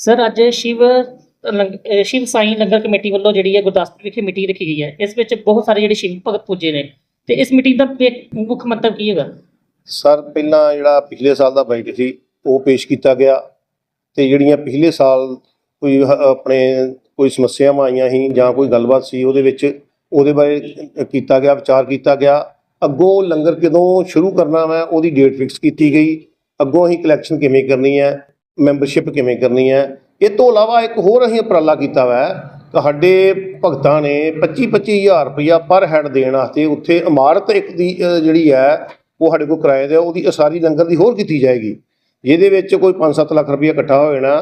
Sir ਅੱਜ ਸ਼ਿਵ, ਲੰਗ- ਸ਼ਿਵ ਸਾਈ ਲੰਗਰ committee ਵੱਲੋਂ ਜਿਹੜੀ ਹੈ ਗੁਰਦਾਸਪੁਰ ਵਿਖੇ ਮੀਟਿੰਗ ਰੱਖੀ ਗਈ ਹੈ। ਇਸ ਵਿੱਚ ਬਹੁਤ ਸਾਰੇ ਜਿਹੜੇ ਸ਼ਿਵ ਭਗਤ ਪੁੱਜੇ ਨੇ। ਤੇ ਇਸ ਮੀਟਿੰਗ ਦਾ ਮੁੱਖ ਮੰਤਵ ਕੀ ਹੈਗਾ? ਸਰ ਪਹਿਲਾਂ ਜਿਹੜਾ ਪਿਛਲੇ ਸਾਲ ਦਾ ਬਜਟ ਸੀ, ਉਹ ਪੇਸ਼ ਕੀਤਾ ਗਿਆ। ਤੇ ਜਿਹੜੀਆਂ ਪਿਛਲੇ ਸਾਲ ਕੋਈ ਆਪਣੇ ਕੋਈ ਸਮੱਸਿਆਵਾਂ ਆਈਆਂ ਸੀ ਜਾਂ ਕੋਈ ਗੱਲਬਾਤ ਸੀ, ਉਹਦੇ ਵਿੱਚ ਉਹਦੇ ਬਾਰੇ ਕੀਤਾ ਗਿਆ, ਵਿਚਾਰ ਕੀਤਾ ਗਿਆ। ਅੱਗੋਂ ਲੰਗਰ ਕਦੋਂ ਸ਼ੁਰੂ ਕਰਨਾ ਵਾ, ਉਹਦੀ ਡੇਟ ਫਿਕਸ ਕੀਤੀ ਗਈ। ਅੱਗੋਂ ਅਸੀਂ ਕਲੈਕਸ਼ਨ ਕਿਵੇਂ ਕਰਨੀ ਹੈ ਮੈਂਬਰਸ਼ਿਪ ਕਿਵੇਂ ਕਰਨੀ ਹੈ? ਇਹ ਤੋਂ ਇਲਾਵਾ ਇੱਕ ਹੋਰ ਅਸੀਂ ਉਪਰਾਲਾ ਕੀਤਾ ਵਾ ਸਾਡੇ ਭਗਤਾਂ ਨੇ 25 25000 ਰੁਪਇਆ ਪਰ ਹੈਡ ਦੇਣ ਵਾਸਤੇ ਉੱਥੇ ਇਮਾਰਤ ਇੱਕ ਦੀ ਜਿਹੜੀ ਹੈ ਉਹ ਸਾਡੇ ਕੋਲ ਕਿਰਾਏ ਦੇ ਆ, ਉਹਦੀ ਅਸਾਰੀ ਲੰਗਰ ਦੀ ਹੋਰ ਕੀਤੀ ਜਾਏਗੀ। ਜਿਹਦੇ ਵਿੱਚ ਕੋਈ 5-7 ਲੱਖ ਰੁਪਇਆ ਇਕੱਠਾ ਹੋ ਜਾਣਾ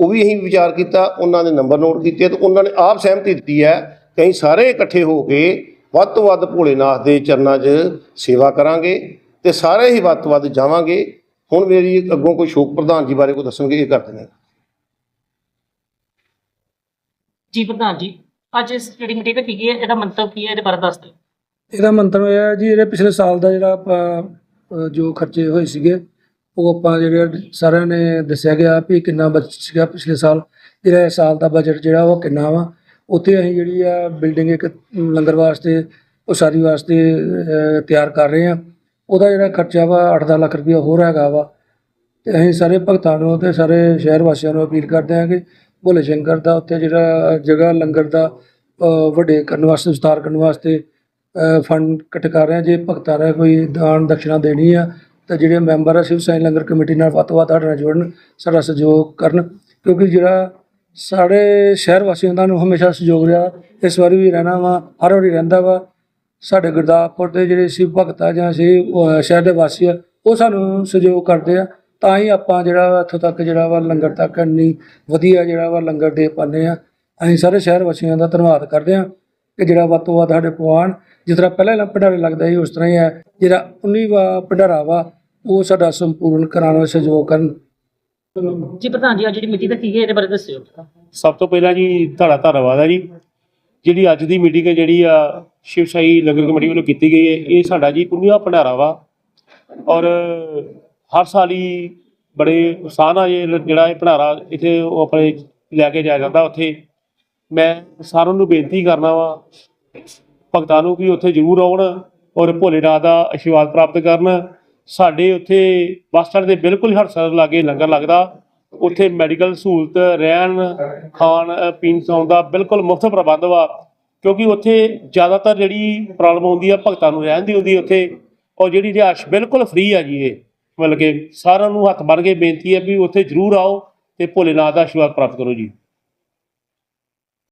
ਉਹ ਵੀ ਅਸੀਂ ਵਿਚਾਰ ਕੀਤਾ ਉਹਨਾਂ ਦੇ ਨੰਬਰ ਨੋਟ ਕੀਤੇ ਤੇ ਉਹਨਾਂ ਨੇ ਆਪ ਸਹਿਮਤੀ ਦਿੱਤੀ ਹੈ ਕਿ ਅਸੀਂ ਸਾਰੇ ਇਕੱਠੇ ਹੋ ਕੇ ਵੱਧ ਤੋਂ ਵੱਧ ਭੋਲੇਨਾਥ ਦੇ ਚਰਨਾਂ 'ਚ ਸੇਵਾ ਕਰਾਂਗੇ ਤੇ ਸਾਰੇ ਹੀ ਵੱਧ ਤੋਂ ਵੱਧ ਜਾਵਾਂਗੇ। ਹੁਣ ਮੇਰੀ ਅੱਗੋਂ ਕੋਈ ਸ਼ੋਕ ਪ੍ਰਧਾਨ ਜੀ ਬਾਰੇ ਕੋਈ ਦੱਸਣਗੇ ਇਹ ਕਰ ਦਿੰਦੇ ਜੀ ਪ੍ਰਧਾਨ ਜੀ ਅੱਜ ਇਸ ਜਿਹੜੀ ਮੀਟਿੰਗ ਰੱਖੀ ਗਈ ਹੈ ਇਹਦਾ ਮੰਤਵ ਕੀ ਹੈ ਇਹਦੇ ਬਾਰੇ ਦੱਸ ਦਿਓ। ਇਹਦਾ ਮੰਤਵ ਇਹ ਹੈ ਜੀ ਜਿਹੜੇ ਪਿਛਲੇ ਸਾਲ ਦਾ ਜਿਹੜਾ ਆਪਾਂ ਜੋ ਖਰਚੇ ਹੋਏ ਸੀਗੇ ਉਹ ਆਪਾਂ ਜਿਹੜੇ ਸਾਰਿਆਂ ਨੇ ਦੱਸਿਆ ਗਿਆ ਵੀ ਕਿੰਨਾ ਬਜਟ ਸੀਗਾ ਪਿਛਲੇ ਸਾਲ। ਜਿਹੜਾ ਇਸ ਸਾਲ ਦਾ ਬਜਟ ਜਿਹੜਾ ਉਹ ਕਿੰਨਾ ਵਾ ਉੱਥੇ ਅਸੀਂ ਜਿਹੜੀ ਆ ਬਿਲਡਿੰਗ ਇੱਕ ਲੰਗਰ ਵਾਸਤੇ ਉਸਾਰੀ ਵਾਸਤੇ ਤਿਆਰ ਕਰ ਰਹੇ ਆ ਉਹਦਾ ਜਿਹੜਾ ਖਰਚਾ ਵਾ 8-10 ਲੱਖ ਰੁਪਇਆ ਹੋਰ ਹੈਗਾ ਵਾ। ਤੇ ਅਸੀਂ ਸਾਰੇ ਭਗਤਾਂ ਨੂੰ ਤੇ ਸਾਰੇ ਸ਼ਹਿਰ ਵਾਸੀਆਂ ਨੂੰ ਅਪੀਲ ਕਰਦੇ ਹਾਂ ਕਿ ਭੋਲੇ ਸ਼ੰਕਰ ਦਾ ਉੱਥੇ ਜਿਹੜਾ ਜਗ੍ਹਾ ਲੰਗਰ ਦਾ ਵੱਡੇ ਕਰਨ ਵਾਸਤੇ, ਵਿਸਤਾਰ ਕਰਨ ਵਾਸਤੇ ਫੰਡ ਇਕੱਠੇ ਕਰ ਰਹੇ ਹਾਂ। ਜੇ ਭਗਤਾਂ ਨੇ ਕੋਈ ਦਾਨ ਦਕਸ਼ਨਾ ਦੇਣੀ ਆ, ਤਾਂ ਜਿਹੜੇ ਮੈਂਬਰ ਆ, ਸ਼ਿਵ ਸਾਈ ਲੰਗਰ ਕਮੇਟੀ ਨਾਲ ਵੱਧ ਤੋਂ ਵੱਧ ਨਾਲ ਜੁੜਨ, ਸਾਡਾ ਸਹਿਯੋਗ ਕਰਨ। ਕਿਉਂਕਿ ਜਿਹੜਾ ਸਾਡੇ ਸ਼ਹਿਰ ਵਾਸੀਆਂ ਦਾ ਨੂੰ ਹਮੇਸ਼ਾ ਸਹਿਯੋਗ ਰਿਹਾ, ਇਸ ਵਾਰੀ ਵੀ ਰਹਿਣਾ ਵਾ, ਹਰ ਵਾਰੀ ਰਹਿੰਦਾ ਵਾ। ਸਾਡੇ ਗੁਰਦਾਸਪੁਰ ਦੇ ਜਿਹੜੇ ਸ਼ਿਵ ਭਗਤ ਆ ਜਾਂ ਸ਼ਿਵ ਸ਼ਹਿਰ ਦੇ ਵਾਸੀ ਆ ਉਹ ਸਾਨੂੰ ਸਹਿਯੋਗ ਕਰਦੇ ਆ। ਤਾਂ ਹੀ ਆਪਾਂ ਜਿਹੜਾ ਵਾ ਇੱਥੋਂ ਤੱਕ ਜਿਹੜਾ ਵਾ ਲੰਗਰ ਤੱਕ ਇੰਨੀ ਵਧੀਆ ਜਿਹੜਾ ਵਾ ਲੰਗਰ ਦੇ ਪਾਉਂਦੇ ਆ। ਅਸੀਂ ਸਾਰੇ ਸ਼ਹਿਰ ਵਾਸੀਆਂ ਦਾ ਧੰਨਵਾਦ ਕਰਦੇ ਆ ਕਿ ਜਿਹੜਾ ਵੱਧ ਤੋਂ ਵੱਧ ਸਾਡੇ ਪਵਾਨ ਜਿਸ ਤਰ੍ਹਾਂ ਪਹਿਲਾਂ ਭੰਡਾਰੇ ਲੱਗਦਾ ਸੀ ਉਸ ਤਰ੍ਹਾਂ ਹੀ ਹੈ ਜਿਹੜਾ 19ਵਾਂ ਭੰਡਾਰਾ ਵਾ ਉਹ ਸਾਡਾ ਸੰਪੂਰਨ ਕਰਾਉਣ ਵਿੱਚ ਸਹਿਯੋਗ ਕਰਨ। ਜੀ ਪ੍ਰਧਾਨ ਜੀ ਅੱਜ ਜਿਹੜੀ ਮੀਟਿੰਗ ਰੱਖੀ ਗਈ ਹੈ ਇਹਦੇ ਬਾਰੇ ਦੱਸਿਓ। ਸਭ ਤੋਂ ਪਹਿਲਾਂ ਜੀ ਤੁਹਾਡਾ ਧੰਨਵਾਦ ਹੈ ਜੀ। ਜਿਹੜੀ ਅੱਜ ਦੀ ਮੀਟਿੰਗ ਹੈ, ਜਿਹੜੀ ਆ ਸ਼ਿਵ ਸਾਈ ਲੰਗਰ ਕਮੇਟੀ ਵੱਲੋਂ ਕੀਤੀ ਗਈ ਹੈ, ਇਹ ਸਾਡਾ ਜੀ 19ਵਾਂ ਭੰਡਾਰਾ ਵਾ। ਔਰ ਹਰ ਸਾਲ ਹੀ ਬੜੇ ਉਤਸ਼ਾਹ ਨਾਲ ਇਹ ਜਿਹੜਾ ਇਹ ਭੰਡਾਰਾ ਇੱਥੇ ਉਹ ਆਪਣੇ ਲੈ ਕੇ ਜਾਇਆ ਜਾਂਦਾ ਉੱਥੇ। ਮੈਂ ਸਾਰਿਆਂ ਨੂੰ ਬੇਨਤੀ ਕਰਨਾ ਵਾ, ਭਗਤਾਂ ਨੂੰ ਕਿ ਉੱਥੇ ਜ਼ਰੂਰ ਆਉਣ ਔਰ ਭੋਲੇਨਾਥ ਦਾ ਆਸ਼ੀਰਵਾਦ ਪ੍ਰਾਪਤ ਕਰਨ। ਸਾਡੇ ਉੱਥੇ ਬੱਸ ਸਟੈਂਡ ਦੇ ਬਿਲਕੁਲ ਹੀ ਹਰਸਰ ਲਾਗੇ ਲੰਗਰ ਲੱਗਦਾ। ਉੱਥੇ ਮੈਡੀਕਲ ਸਹੂਲਤ, ਰਹਿਣ, ਖਾਣ ਪੀਣ ਸੌਣ ਦਾ ਬਿਲਕੁਲ ਮੁਫਤ ਪ੍ਰਬੰਧ ਵਾ। ਕਿਉਂਕਿ ਉੱਥੇ ਜ਼ਿਆਦਾਤਰ ਜਿਹੜੀ ਪ੍ਰੋਬਲਮ ਹੁੰਦੀ ਆ, ਭਗਤਾਂ ਨੂੰ ਰਹਿਣ ਦੀ ਹੁੰਦੀ ਉੱਥੇ। ਔਰ ਜਿਹੜੀ ਰਿਹਾਇਸ਼ ਬਿਲਕੁਲ ਫ੍ਰੀ ਆ ਜੀ ਇਹ। ਮਤਲਬ ਕਿ ਸਾਰਿਆਂ ਨੂੰ ਹੱਥ ਬੰਨ੍ਹ ਕੇ ਬੇਨਤੀ ਹੈ ਵੀ ਉੱਥੇ ਜ਼ਰੂਰ ਆਓ ਤੇ ਭੋਲੇਨਾਥ ਦਾ ਆਸ਼ੀਰਵਾਦ ਪ੍ਰਾਪਤ ਕਰੋ ਜੀ।